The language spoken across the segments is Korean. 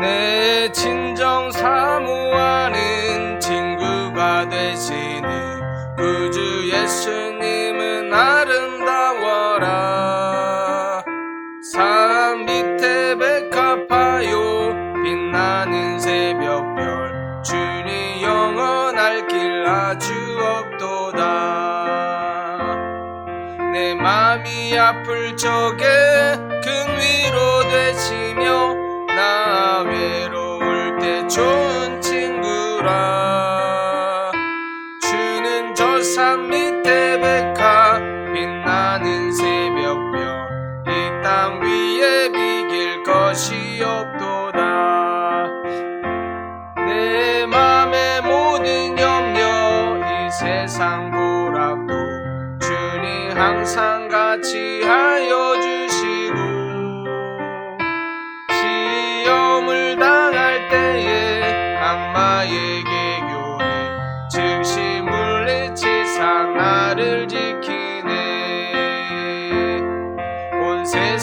내 친정 사모하는 친구가 되시는 구주 예수님은 아름다워라. 산 밑에 백합하여 빛나는 새벽별 주님 영원할 길 아주 없도다. 내 맘이 아플 적에 나 외로울 때 좋은 친구라. 주는 저산밑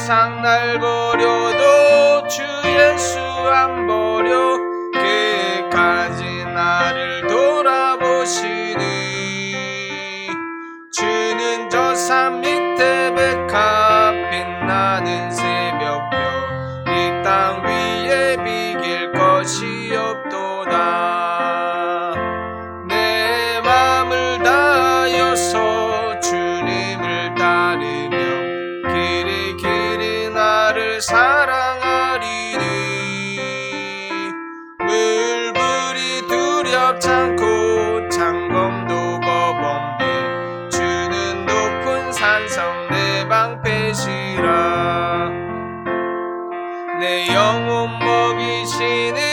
세상 날 버려도 주 예수 안버 내 영혼 먹이시는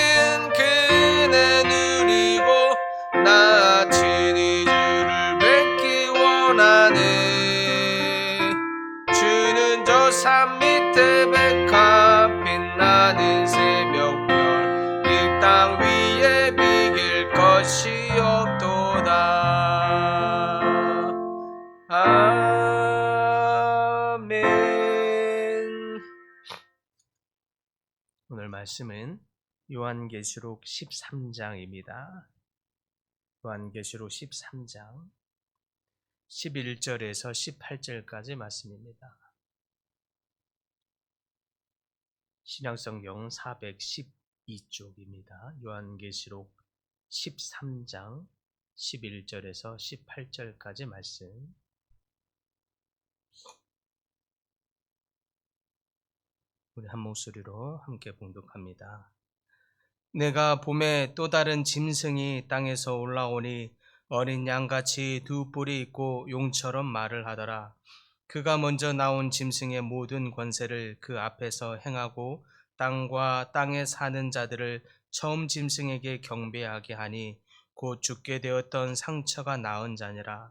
말씀은 요한계시록 13장입니다. 요한계시록 13장 11절에서 18절까지 말씀입니다. 신약성경 412쪽입니다. 요한계시록 13장 11절에서 18절까지 말씀. 우리 한 목소리로 함께 봉독합니다. 내가 봄에 또 다른 짐승이 땅에서 올라오니 어린 양같이 두 뿔이 있고 용처럼 말을 하더라. 그가 먼저 나온 짐승의 모든 권세를 그 앞에서 행하고 땅과 땅에 사는 자들을 처음 짐승에게 경배하게 하니 곧 죽게 되었던 상처가 나은 자니라.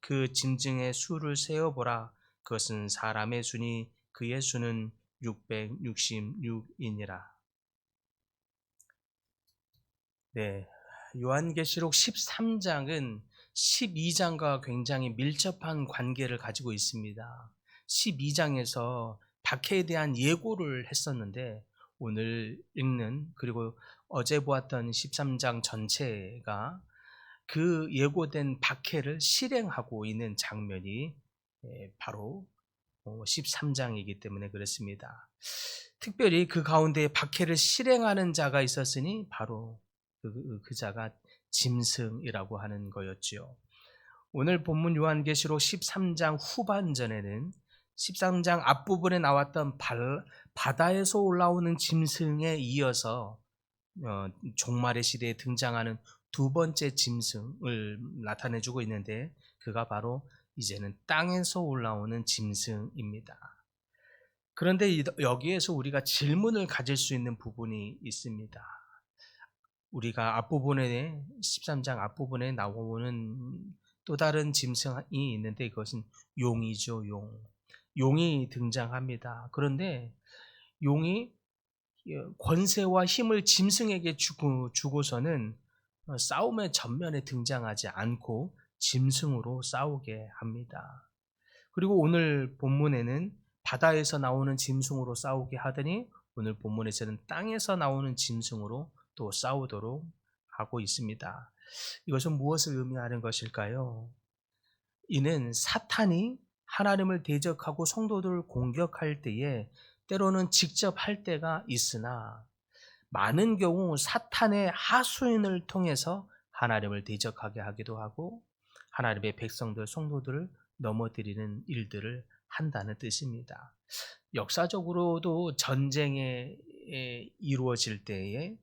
그 짐승의 수를 세어보라 그것은 사람의 수니 그의 수는 666이니라 네 요한계시록 13장은 12장과 굉장히 밀접한 관계를 가지고 있습니다. 12장에서 박해에 대한 예고를 했었는데 오늘 읽는 그리고 어제 보았던 13장 전체가 그 예고된 박해를 실행하고 있는 장면이 예, 바로 13장이기 때문에 그렇습니다. 특별히 그 가운데 박해를 실행하는 자가 있었으니 바로 그, 그, 그 자가 짐승이라고 하는 거였지요. 오늘 본문 요한계시록 13장 후반전에는 13장 앞부분에 나왔던 발, 바다에서 올라오는 짐승에 이어서 어, 종말의 시대에 등장하는 두 번째 짐승을 나타내 주고 있는데 그가 바로 이제는 땅에서 올라오는 짐승입니다. 그런데 이- 여기에서 우리가 질문을 가질 수 있는 부분이 있습니다. 우리가 앞부분에 13장 앞부분에 나오는 또 다른 짐승이 있는데 그것은 용이죠, 용. 용이 등장합니다. 그런데 용이 권세와 힘을 짐승에게 주고, 주고서는 싸움의 전면에 등장하지 않고 짐승으로 싸우게 합니다. 그리고 오늘 본문에는 바다에서 나오는 짐승으로 싸우게 하더니 오늘 본문에서는 땅에서 나오는 짐승으로 또 싸우도록 하고 있습니다. 이것은 무엇을 의미하는 것일까요? 이는 사탄이 하나님을 대적하고 성도들을 공격할 때에 때로는 직접 할 때가 있으나 많은 경우 사탄의 하수인을 통해서 하나님을 대적하게 하기도 하고 하나님의 백성들, 성도들을 넘어뜨리는 일들을 한다는 뜻입니다. 역사적으로도 전쟁에 이루어질 때에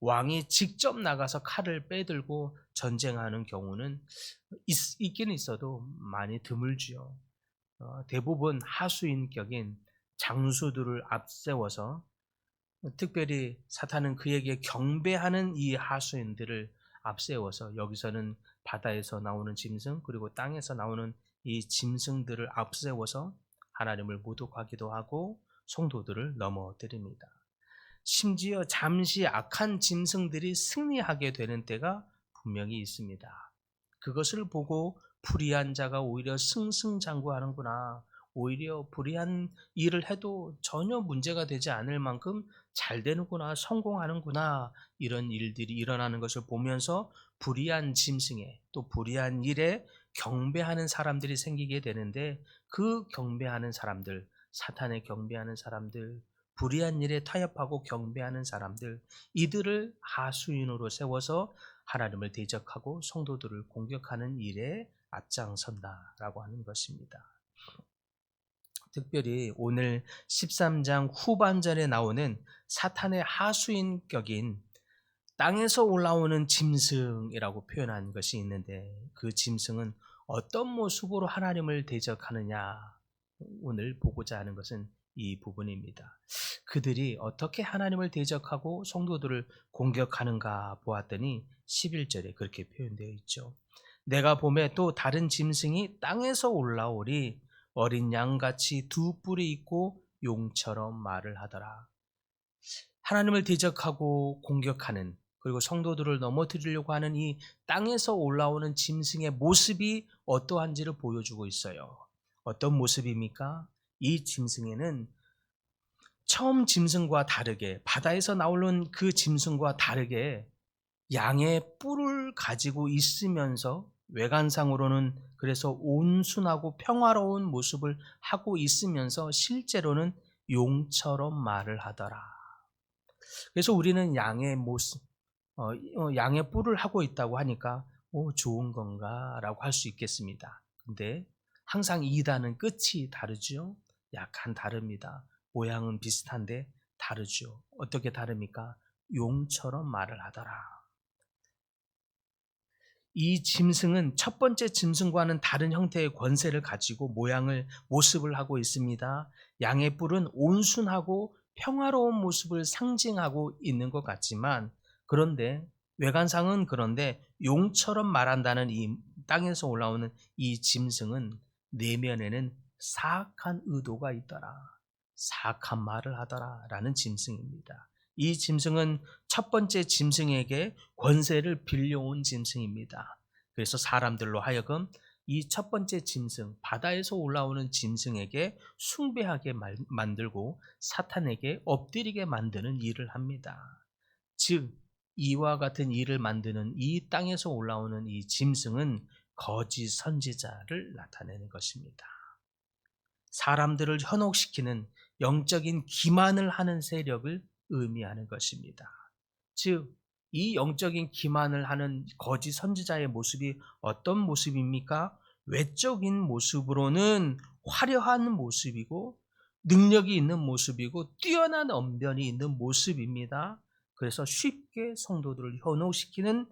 왕이 직접 나가서 칼을 빼들고 전쟁하는 경우는 있, 긴 있어도 많이 드물지요. 어, 대부분 하수인격인 장수들을 앞세워서 특별히 사탄은 그에게 경배하는 이 하수인들을 앞세워서 여기서는 바다에서 나오는 짐승 그리고 땅에서 나오는 이 짐승들을 앞세워서 하나님을 모독하기도 하고 성도들을 넘어뜨립니다. 심지어 잠시 악한 짐승들이 승리하게 되는 때가 분명히 있습니다. 그것을 보고 불의한 자가 오히려 승승장구하는구나. 오히려 불의한 일을 해도 전혀 문제가 되지 않을 만큼 잘 되는구나, 성공하는구나, 이런 일들이 일어나는 것을 보면서 불의한 짐승에 또 불의한 일에 경배하는 사람들이 생기게 되는데 그 경배하는 사람들, 사탄에 경배하는 사람들, 불의한 일에 타협하고 경배하는 사람들, 이들을 하수인으로 세워서 하나님을 대적하고 성도들을 공격하는 일에 앞장선다라고 하는 것입니다. 특별히 오늘 13장 후반절에 나오는 사탄의 하수인격인 땅에서 올라오는 짐승이라고 표현한 것이 있는데 그 짐승은 어떤 모습으로 하나님을 대적하느냐 오늘 보고자 하는 것은 이 부분입니다. 그들이 어떻게 하나님을 대적하고 성도들을 공격하는가 보았더니 11절에 그렇게 표현되어 있죠. 내가 봄에 또 다른 짐승이 땅에서 올라오리 어린 양같이 두 뿔이 있고 용처럼 말을 하더라. 하나님을 대적하고 공격하는 그리고 성도들을 넘어뜨리려고 하는 이 땅에서 올라오는 짐승의 모습이 어떠한지를 보여주고 있어요. 어떤 모습입니까? 이 짐승에는 처음 짐승과 다르게 바다에서 나오는 그 짐승과 다르게 양의 뿔을 가지고 있으면서 외관상으로는 그래서 온순하고 평화로운 모습을 하고 있으면서 실제로는 용처럼 말을 하더라. 그래서 우리는 양의 모습, 어, 어, 양의 뿔을 하고 있다고 하니까 오 좋은 건가라고 할 수 있겠습니다. 근데 항상 이단은 끝이 다르죠. 약간 다릅니다. 모양은 비슷한데 다르죠. 어떻게 다릅니까? 용처럼 말을 하더라. 이 짐승은 첫 번째 짐승과는 다른 형태의 권세를 가지고 모양을 모습을 하고 있습니다. 양의 뿔은 온순하고 평화로운 모습을 상징하고 있는 것 같지만 그런데 외관상은 그런데 용처럼 말한다는 이 땅에서 올라오는 이 짐승은 내면에는 사악한 의도가 있더라. 사악한 말을 하더라. 라는 짐승입니다. 이 짐승은 첫 번째 짐승에게 권세를 빌려온 짐승입니다. 그래서 사람들로 하여금 이 첫 번째 짐승, 바다에서 올라오는 짐승에게 숭배하게 말- 만들고 사탄에게 엎드리게 만드는 일을 합니다. 즉, 이와 같은 일을 만드는 이 땅에서 올라오는 이 짐승은 거짓 선지자를 나타내는 것입니다. 사람들을 현혹시키는 영적인 기만을 하는 세력을 의미하는 것입니다. 즉, 이 영적인 기만을 하는 거짓 선지자의 모습이 어떤 모습입니까? 외적인 모습으로는 화려한 모습이고 능력이 있는 모습이고 뛰어난 언변이 있는 모습입니다. 그래서 쉽게 성도들을 현혹시키는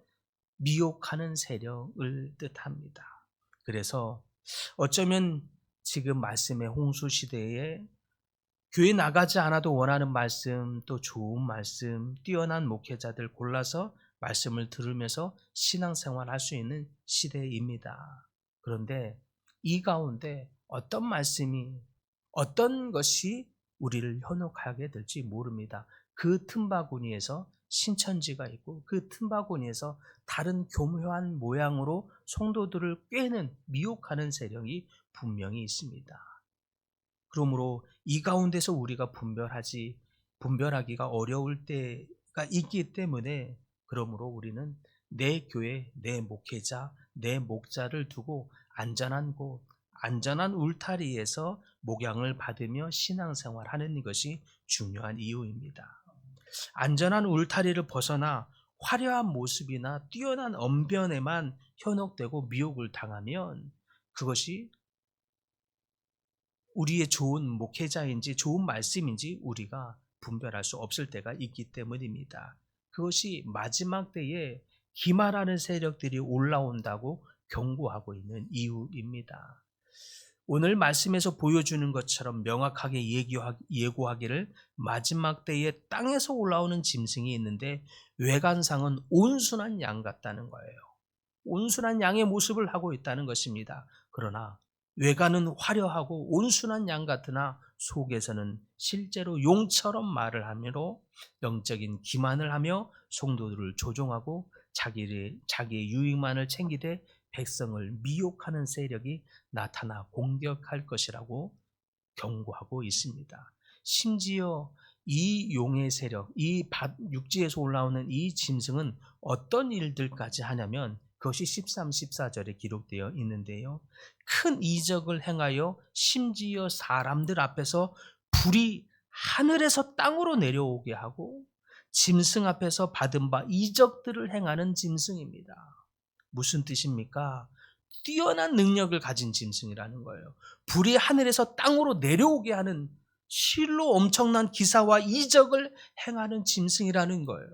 미혹하는 세력을 뜻합니다. 그래서 어쩌면 지금 말씀의 홍수 시대에 교회 나가지 않아도 원하는 말씀, 또 좋은 말씀, 뛰어난 목회자들 골라서 말씀을 들으면서 신앙생활 할 수 있는 시대입니다. 그런데 이 가운데 어떤 말씀이, 어떤 것이 우리를 현혹하게 될지 모릅니다. 그 틈바구니에서 신천지가 있고 그 틈바구니에서 다른 교묘한 모양으로 성도들을 꿰는 미혹하는 세력이 분명히 있습니다. 그러므로 이 가운데서 우리가 분별하지 분별하기가 어려울 때가 있기 때문에 그러므로 우리는 내 교회, 내 목회자, 내 목자를 두고 안전한 곳, 안전한 울타리에서 목양을 받으며 신앙생활하는 것이 중요한 이유입니다. 안전한 울타리를 벗어나 화려한 모습이나 뛰어난 언변에만 현혹되고 미혹을 당하면 그것이 우리의 좋은 목회자인지 좋은 말씀인지 우리가 분별할 수 없을 때가 있기 때문입니다. 그것이 마지막 때에 기만하는 세력들이 올라온다고 경고하고 있는 이유입니다. 오늘 말씀에서 보여주는 것처럼 명확하게 예고하기를 마지막 때에 땅에서 올라오는 짐승이 있는데 외관상은 온순한 양 같다는 거예요. 온순한 양의 모습을 하고 있다는 것입니다. 그러나 외관은 화려하고 온순한 양 같으나 속에서는 실제로 용처럼 말을 하므로 영적인 기만을 하며 성도들을 조종하고 자기의, 자기의 유익만을 챙기되 백성을 미혹하는 세력이 나타나 공격할 것이라고 경고하고 있습니다. 심지어 이 용의 세력, 이 육지에서 올라오는 이 짐승은 어떤 일들까지 하냐면 그것이 13, 14절에 기록되어 있는데요. 큰 이적을 행하여 심지어 사람들 앞에서 불이 하늘에서 땅으로 내려오게 하고 짐승 앞에서 받은 바 이적들을 행하는 짐승입니다. 무슨 뜻입니까? 뛰어난 능력을 가진 짐승이라는 거예요. 불이 하늘에서 땅으로 내려오게 하는 실로 엄청난 기사와 이적을 행하는 짐승이라는 거예요.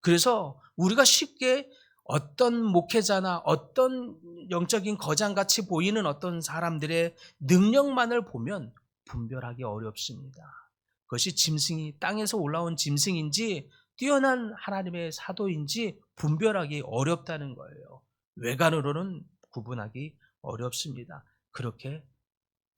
그래서 우리가 쉽게 어떤 목회자나 어떤 영적인 거장같이 보이는 어떤 사람들의 능력만을 보면 분별하기 어렵습니다. 그것이 짐승이 땅에서 올라온 짐승인지 뛰어난 하나님의 사도인지 분별하기 어렵다는 거예요. 외관으로는 구분하기 어렵습니다. 그렇게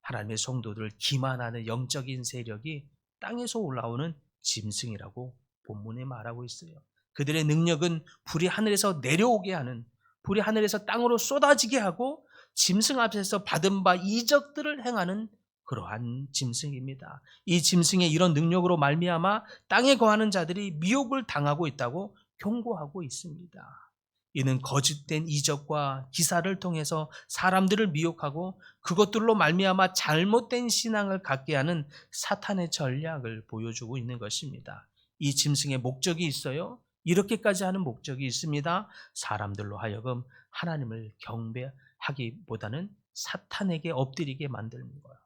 하나님의 성도들을 기만하는 영적인 세력이 땅에서 올라오는 짐승이라고 본문에 말하고 있어요. 그들의 능력은 불이 하늘에서 내려오게 하는 불이 하늘에서 땅으로 쏟아지게 하고 짐승 앞에서 받은 바 이적들을 행하는 그러한 짐승입니다. 이 짐승의 이런 능력으로 말미암아 땅에 거하는 자들이 미혹을 당하고 있다고 경고하고 있습니다. 이는 거짓된 이적과 기사를 통해서 사람들을 미혹하고 그것들로 말미암아 잘못된 신앙을 갖게 하는 사탄의 전략을 보여주고 있는 것입니다. 이 짐승의 목적이 있어요. 이렇게까지 하는 목적이 있습니다. 사람들로 하여금 하나님을 경배하기보다는 사탄에게 엎드리게 만드는 거예요.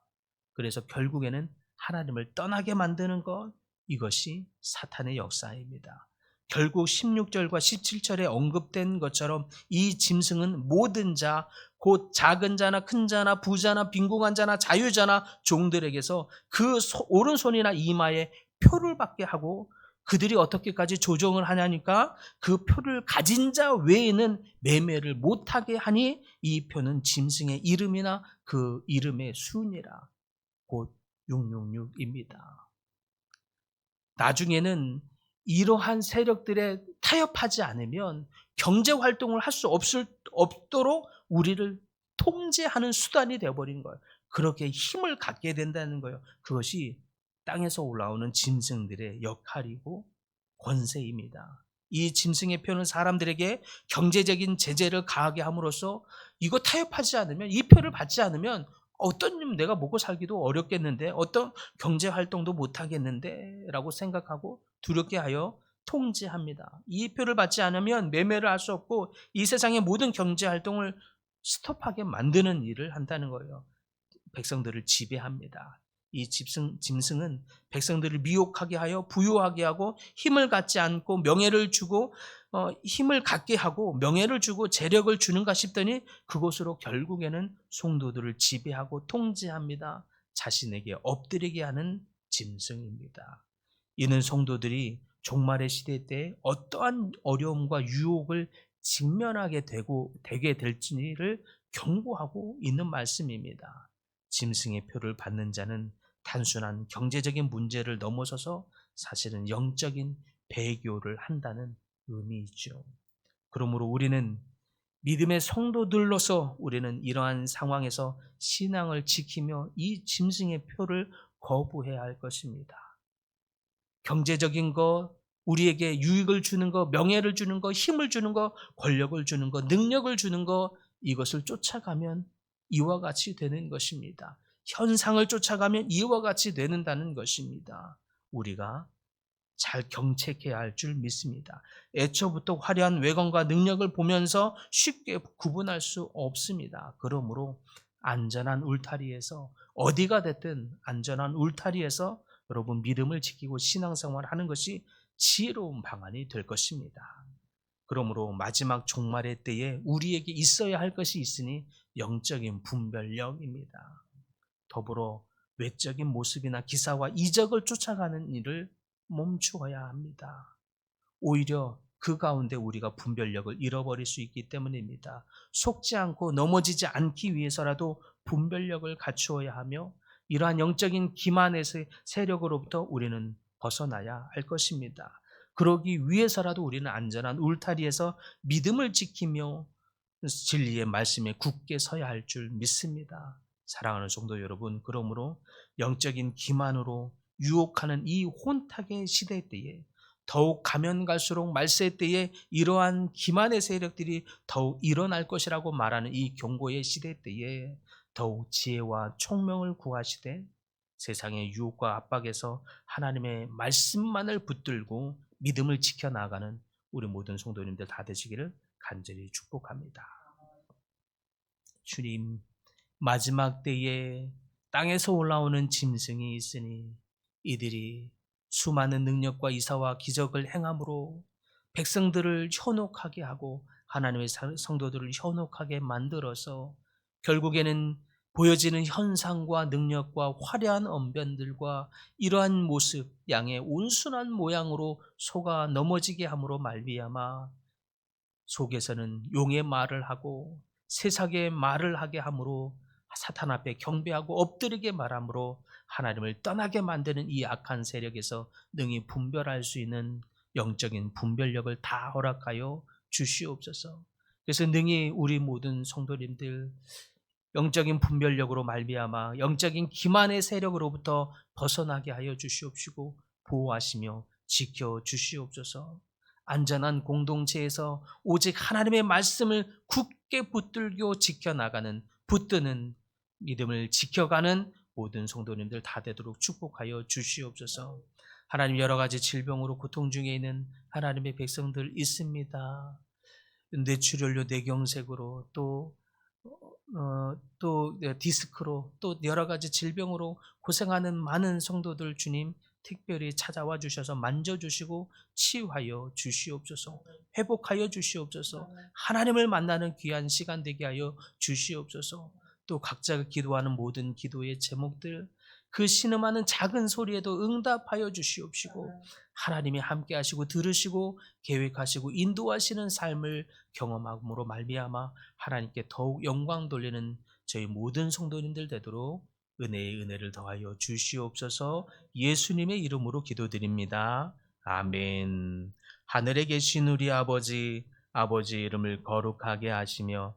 그래서 결국에는 하나님을 떠나게 만드는 것 이것이 사탄의 역사입니다. 결국 16절과 17절에 언급된 것처럼 이 짐승은 모든 자, 곧 작은 자나 큰 자나 부자나 빈궁한 자나 자유자나 종들에게서 그 소- 오른손이나 이마에 표를 받게 하고 그들이 어떻게까지 조정을 하냐니까 그 표를 가진 자 외에는 매매를 못하게 하니 이 표는 짐승의 이름이나 그 이름의 순이라 곧 666입니다. 나중에는 이러한 세력들에 타협하지 않으면 경제 활동을 할 수 없을 없도록 우리를 통제하는 수단이 되어버린 거예요. 그렇게 힘을 갖게 된다는 거예요. 그것이 땅에서 올라오는 짐승들의 역할이고 권세입니다. 이 짐승의 표는 사람들에게 경제적인 제재를 가하게 함으로써 이거 타협하지 않으면 이 표를 받지 않으면 어떤 일 내가 먹고 살기도 어렵겠는데 어떤 경제 활동도 못 하겠는데라고 생각하고 두렵게 하여 통제합니다. 이 표를 받지 않으면 매매를 할 수 없고 이 세상의 모든 경제 활동을 스톱하게 만드는 일을 한다는 거예요. 백성들을 지배합니다. 이 짐승, 짐승은 백성들을 미혹하게 하여 부유하게 하고 힘을 갖지 않고 명예를 주고 어, 힘을 갖게 하고 명예를 주고 재력을 주는가 싶더니 그곳으로 결국에는 성도들을 지배하고 통제합니다. 자신에게 엎드리게 하는 짐승입니다. 이는 성도들이 종말의 시대 때 어떠한 어려움과 유혹을 직면하게 되고 되게 될지를 경고하고 있는 말씀입니다. 짐승의 표를 받는 자는 단순한 경제적인 문제를 넘어서서 사실은 영적인 배교를 한다는 의미이죠. 그러므로 우리는 믿음의 성도들로서 우리는 이러한 상황에서 신앙을 지키며 이 짐승의 표를 거부해야 할 것입니다. 경제적인 것, 우리에게 유익을 주는 것, 명예를 주는 것, 힘을 주는 것, 권력을 주는 것, 능력을 주는 것, 이것을 쫓아가면 이와 같이 되는 것입니다. 현상을 쫓아가면 이와 같이 되는다는 것입니다. 우리가 잘 경책해야 할 줄 믿습니다. 애초부터 화려한 외관과 능력을 보면서 쉽게 구분할 수 없습니다. 그러므로 안전한 울타리에서 어디가 됐든 안전한 울타리에서 여러분 믿음을 지키고 신앙생활 하는 것이 지혜로운 방안이 될 것입니다. 그러므로 마지막 종말의 때에 우리에게 있어야 할 것이 있으니 영적인 분별력입니다. 더불어 외적인 모습이나 기사와 이적을 쫓아가는 일을 멈추어야 합니다. 오히려 그 가운데 우리가 분별력을 잃어버릴 수 있기 때문입니다. 속지 않고 넘어지지 않기 위해서라도 분별력을 갖추어야 하며 이러한 영적인 기만의 세력으로부터 우리는 벗어나야 할 것입니다. 그러기 위해서라도 우리는 안전한 울타리에서 믿음을 지키며 진리의 말씀에 굳게 서야 할 줄 믿습니다. 사랑하는 성도 여러분, 그러므로 영적인 기만으로 유혹하는 이 혼탁의 시대 때에 더욱 가면 갈수록 말세 때에 이러한 기만의 세력들이 더욱 일어날 것이라고 말하는 이 경고의 시대 때에 더욱 지혜와 총명을 구하시되 세상의 유혹과 압박에서 하나님의 말씀만을 붙들고 믿음을 지켜 나가는 우리 모든 성도님들 다 되시기를 간절히 축복합니다. 주님, 마지막 때에 땅에서 올라오는 짐승이 있으니 이들이 수많은 능력과 이사와 기적을 행함으로 백성들을 현혹하게 하고 하나님의 성도들을 현혹하게 만들어서 결국에는 보여지는 현상과 능력과 화려한 언변들과 이러한 모습, 양의 온순한 모양으로 속아 넘어지게 함으로 말미암아 속에서는 용의 말을 하고 세상의 말을 하게 함으로 사탄 앞에 경배하고 엎드리게 말함으로 하나님을 떠나게 만드는 이 악한 세력에서 능히 분별할 수 있는 영적인 분별력을 다 허락하여 주시옵소서. 그래서 능히 우리 모든 성도님들 영적인 분별력으로 말미암아 영적인 기만의 세력으로부터 벗어나게 하여 주시옵시고 보호하시며 지켜 주시옵소서. 안전한 공동체에서 오직 하나님의 말씀을 굳게 붙들고 지켜나가는 붙드는 믿음을 지켜가는 모든 성도님들 다 되도록 축복하여 주시옵소서. 하나님 여러 가지 질병으로 고통 중에 있는 하나님의 백성들 있습니다. 뇌출혈로 뇌경색으로 또 어, 또 디스크로 또 여러 가지 질병으로 고생하는 많은 성도들 주님 특별히 찾아와 주셔서 만져 주시고 치유하여 주시옵소서. 회복하여 주시옵소서. 하나님을 만나는 귀한 시간 되게 하여 주시옵소서. 또 각자가 기도하는 모든 기도의 제목들 그 신음하는 작은 소리에도 응답하여 주시옵시고 하나님이 함께 하시고 들으시고 계획하시고 인도하시는 삶을 경험함으로 말미암아 하나님께 더욱 영광 돌리는 저희 모든 성도님들 되도록 은혜의 은혜를 더하여 주시옵소서 예수님의 이름으로 기도드립니다. 아멘. 하늘에 계신 우리 아버지, 아버지 이름을 거룩하게 하시며